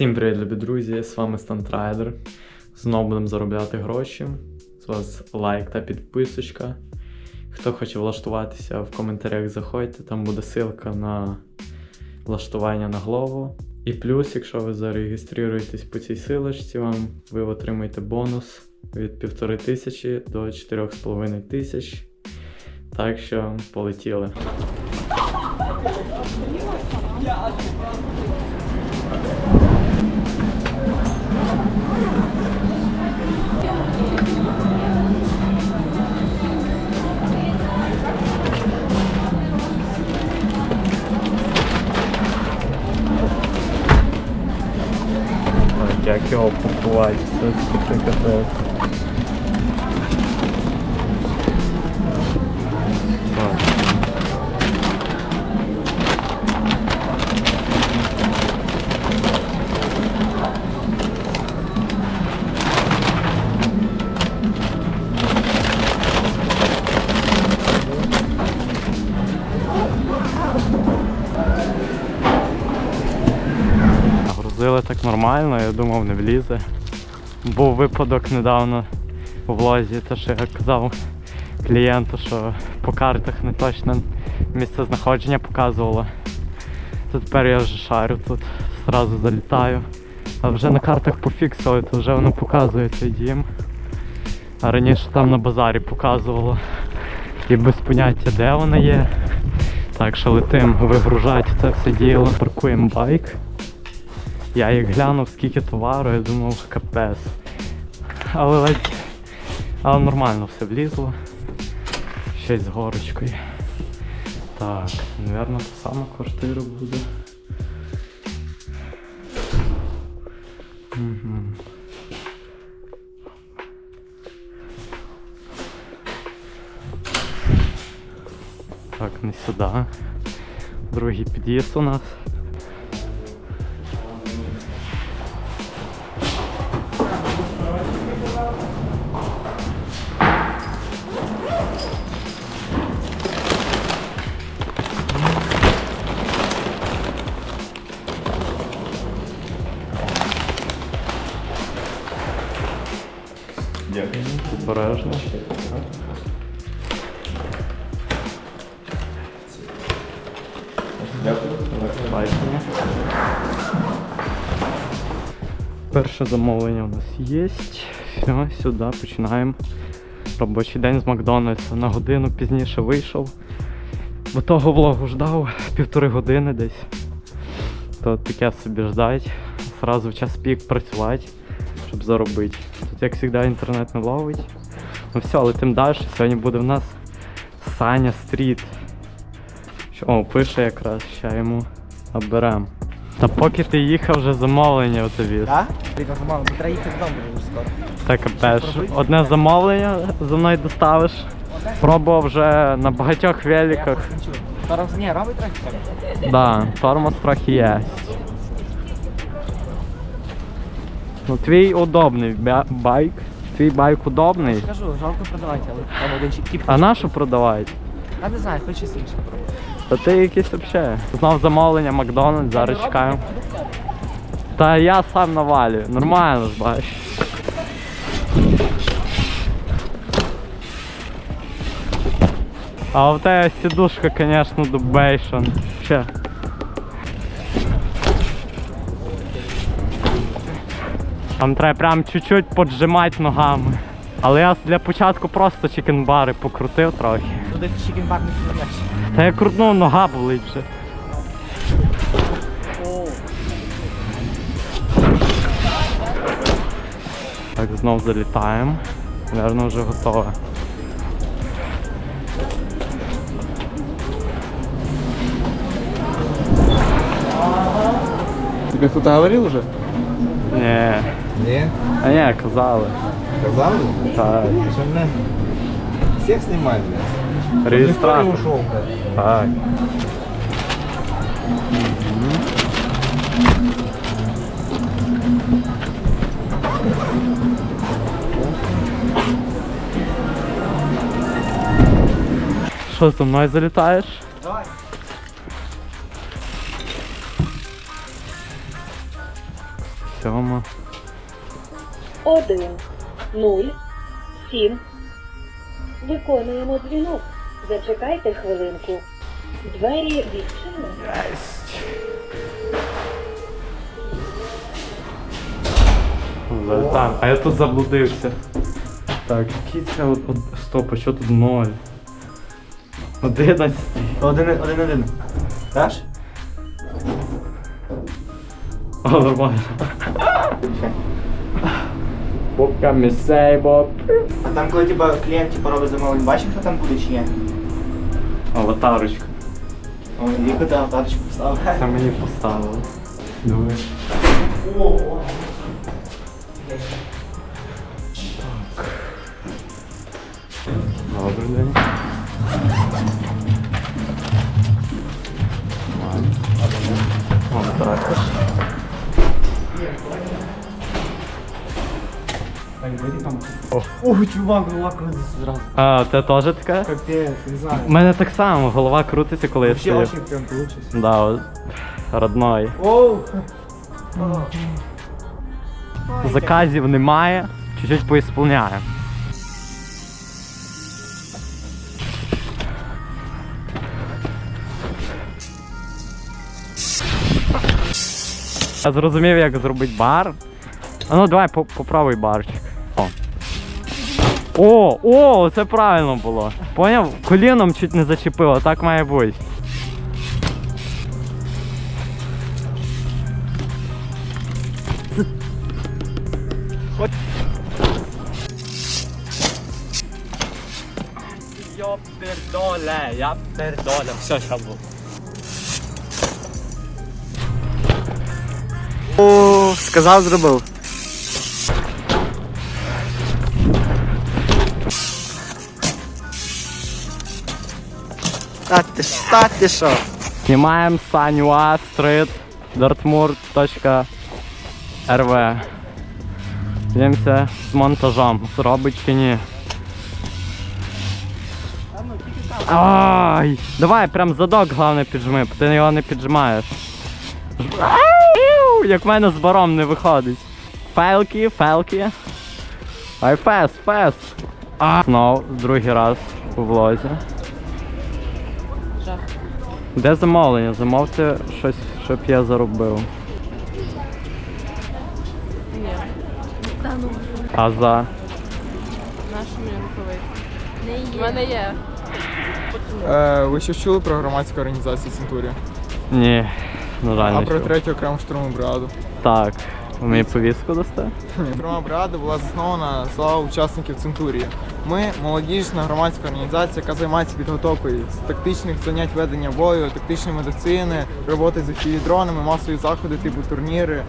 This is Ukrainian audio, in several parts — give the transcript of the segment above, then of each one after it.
Всім привіт, любі друзі! З вами Стантрайдер. Знову будемо заробляти гроші. З вас лайк та підписочка. Хто хоче влаштуватися в коментарях, заходьте, там буде ссылка на влаштування на Glovo. І плюс, якщо ви зареєструєтесь по цій силочці, вам ви отримаєте бонус від 1500 до 4500. Так що полетіли. Так, як його пакувати, це таке нормально, я думав не влізе. Був випадок недавно у влозі, те, що я казав клієнту, що по картах не точно місце знаходження показувало. То тепер я вже шарю тут, зразу залітаю. А вже на картах пофіксили, то вже воно показує цей дім. А раніше там на базарі показувало. І без поняття де вона є. Так що летим вигружати це все діло. Паркуємо байк. Я як глянув, скільки товару, я думав, капець. Але ледь. Але нормально все влізло. Щось з горочкою. Так, напевно, та сама квартира буде. Угу. Так, не сюди. Другий під'їзд у нас. Обережно. Дякую. Бачення. Перше замовлення у нас є. Все, сюди починаємо. Робочий день з Макдональдса. На годину пізніше вийшов. Бо того влогу ждав півтори години десь. То таке собі ждать. Зразу в час пік працювати, щоб заробити. Тут, як завжди, інтернет не ловить. Ну все, летим далі. Сьогодні буде в нас Саня Стріт. О, пише якраз, ще йому оберем. Та поки ти їхав, вже замовлення у тобі. Так? Так мало, треба їхати додому вже скоро. Так капець. Одне замовлення за мною доставиш. Пробував вже на багатьох великах. Зараз ні, робить трохи. Да, тормоз трохи є. Ну твій удобний байк. Твій байк удобний. Я Кажу, жалко продавати, але там один ще. А на що продавати? Я не знаю, хоч щось інше. Та ти якийсь взагалі. Знав замовлення Макдональдс, зараз чекаємо. Та я сам навалюю, нормально ж бачиш. А у тебе сідушка, звісно, дубейшн. Ще. Там треба прям чуть-чуть поджимати ногами. Але я для початку просто чикенбари покрутив трохи. Туди чікінбар не повернеш. Та я крутнув, нога болить вже. Так, знов залітаємо. Наверно, вже готове. Тебе кто-то говорил уже? Ні. Ні. А ні, казали. Сказал? Так. Что мне всех снимать, блядь? Реєстратор. Никто не ушел, блядь. Так. Що зі мною залітаєш? Давай. сьома. Один, нуль, сім. Виконуємо дзвінок. Зачекайте хвилинку. Двері відчинені. Залетаємо. А я тут заблудився. Так, який це от, от, стоп, а що тут ноль? Одинадцять. Один, один, один. Даш? О, нормально. Бобка місей, боб. А там, коли типа, клієнт типа, робить замовлення, бачиш, хто там буде чи ні? Аватарочка. Ой, яку ти аватарочку поставив? Це мені поставили. Диви. Добрий день. О, так. Ой, чувак, голова крутиться зразу. А, це теж таке? Капець, не знаю. У мене так само, голова крутиться, коли я Вообще стою. очень прям получится. Да, от, родной. Оу! Заказів немає, чуть-чуть поісполняємо. Я зрозумів, як зробити бар. А ну давай по- попробуй барчик. О. О, це правильно було. Поняв? Коліном чуть не зачепило, так має бути. Я пердоле, я пердоле. Все, сейчас буду. О, сказав, зробив. Та ти що? Снимаем Санюа Стрит Дортмур.рв Дивимося з монтажом, зробить чи ні. Ай! Давай прям задок головне піджми, бо ти його не піджимаєш. Як в мене з баром не виходить. Фелки, фелки. Ай фест, фест. Знов другий раз у влозі. Де замовлення? Замовте щось, щоб я заробив. Ні. Та ну, А за. нашу мені рукавиці. У мене є. Е, ви ще чули про громадську організацію Центурія? Ні. На жаль, А не про чув. третю окрему штурмову бригаду? Так. Мені повістку дасте? Штурмова бригада була заснована за учасників Центурії. Ми молодіжна громадська організація, яка займається підготовкою з тактичних занять ведення бою, тактичної медицини, роботи з FPV-дронами, масові заходи, типу турніри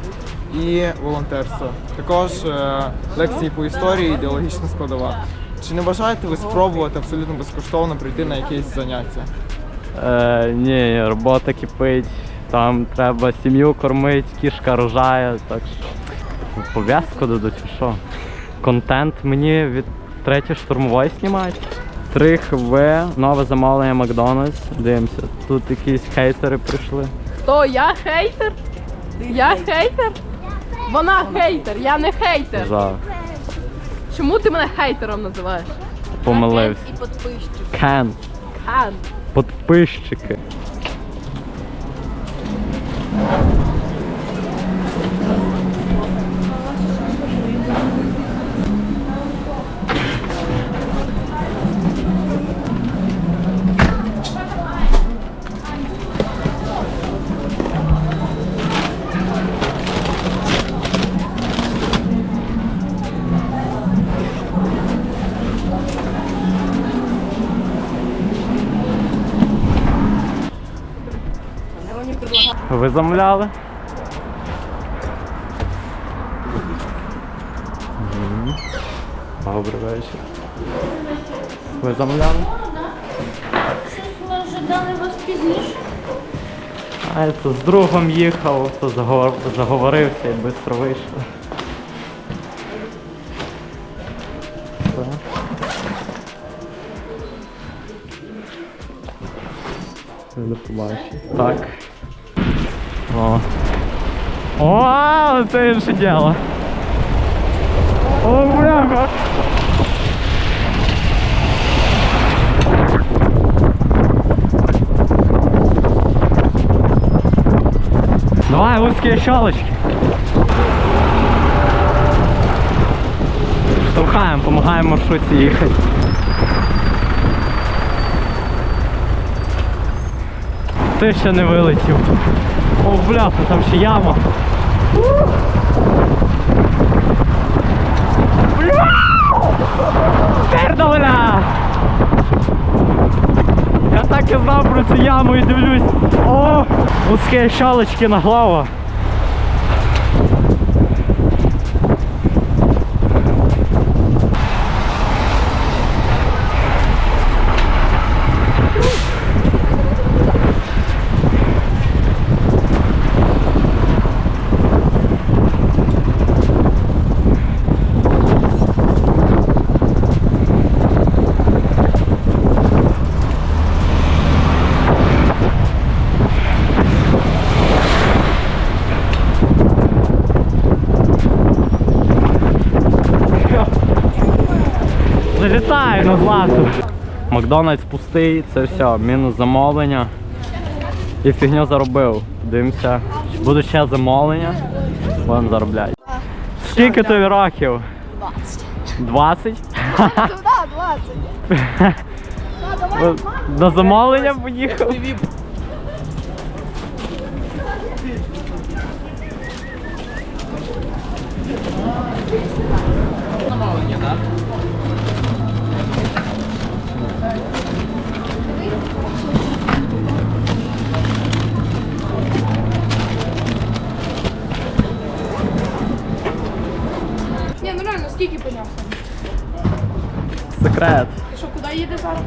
і волонтерство. Також е, лекції по історії, ідеологічна складова. Чи не бажаєте ви спробувати абсолютно безкоштовно прийти на якесь заняття? Е, ні, робота кипить. Там треба сім'ю кормити, кішка рожає, так що. Пов'язку дадуть, чи що? Контент мені від третьої штурмової знімають. 3 В, нове замовлення Макдональдс. Дивимося. Тут якісь хейтери прийшли. Хто? Я хейтер? Я хейтер? Вона хейтер, я не хейтер. Жах. Чому ти мене хейтером називаєш? Помилився. І підписчик. Кен. Хан. Подписчики. Ви замовляли? Добрий вечір. Ви замовляли? Ми ожидали вас пізніше. А я то з другом їхав, то заговор... заговорився і швидко вийшло. Все. До побачення. Так. О. О, це інше діло. О, бляха. Давай, узкие щелочки. Штовхаємо, допомагаємо маршрутці їхати. Ти ще не вилетів. О, бляха, там ще яма. Бля! Я так і знав про цю яму і дивлюсь. О, Узке щелочки на голову. Залітаю на злату. Макдональдс пустий, це все, мінус замовлення. І фігню заробив. Дивимося. Будуть ще замовлення. Будемо заробляти. Скільки тобі років? 20. 20? На замовлення поїхав? Ні, ну реально, скільки піднявся? Секрет. Ти що, куди їдеш зараз?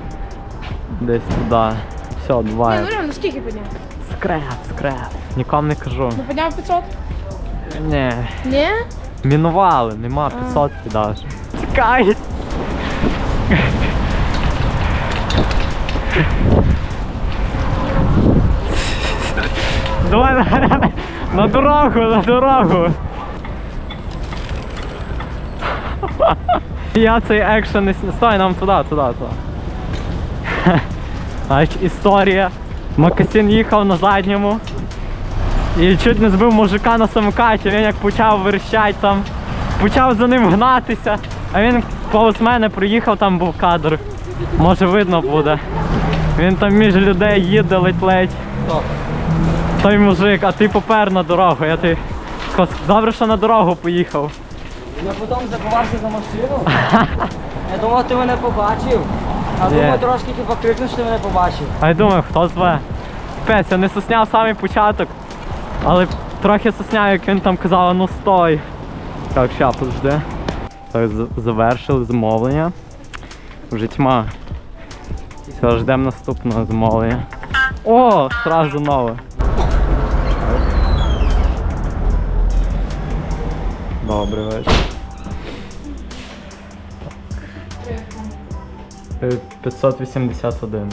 Десь туди. Все, Ні, два. ну реально, скільки піднявся? Секрет, секрет. Нікому не кажу. Ну підняв 500? Ні. Ні? Мінували, нема 500 навіть. Чекай! Давай, давай, давай. на дорогу, на дорогу. Я цей екшен не сні- Стой, нам туди, туди, туди. Значить, історія. Макасин їхав на задньому. І чуть не збив мужика на самокаті, він як почав верещать там, почав за ним гнатися, а він повз мене приїхав, там був кадр. Може видно буде. Він там між людей їде ледь-ледь. Той мужик, а ти попер на дорогу, я ти. Добре, що на дорогу поїхав. Я потім заховався за машину. Я думав, ти мене побачив. А Ні. думаю, трошки типу крикнув, що ти мене побачив. А я думаю, хто зве? Пець, я не сосняв самий початок, але трохи сосняв, як він там казав, ну стой. Так, ща, подожди. Так, завершили замовлення. Вже тьма. Все, ждемо наступного замовлення. О, сразу нове. Добрий вечір. Е, 581.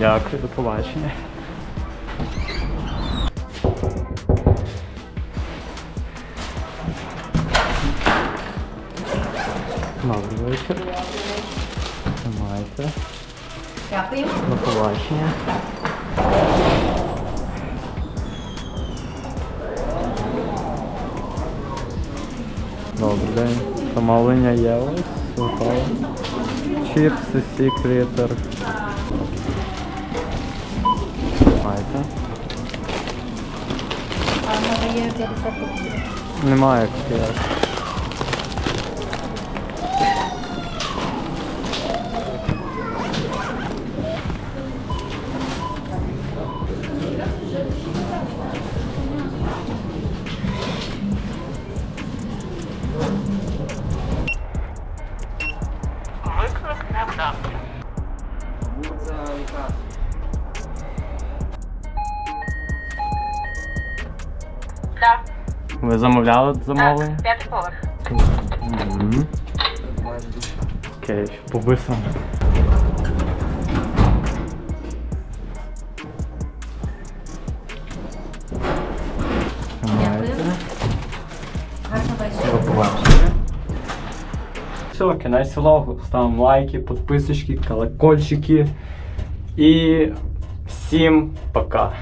Дякую, до побачення. Добрий вечір. Тримайте. Дякую. До побачення. Добрий день. Замовлення є? Готово. Чіпси, сік, літер. А на є 50. Немає як. Ви замовляли замовлення? П'ятий поверх. Мгм. Окей, вечора. До. Все, кінець влогу. Ставимо лайки, підписочки, колокольчики. І всім пока.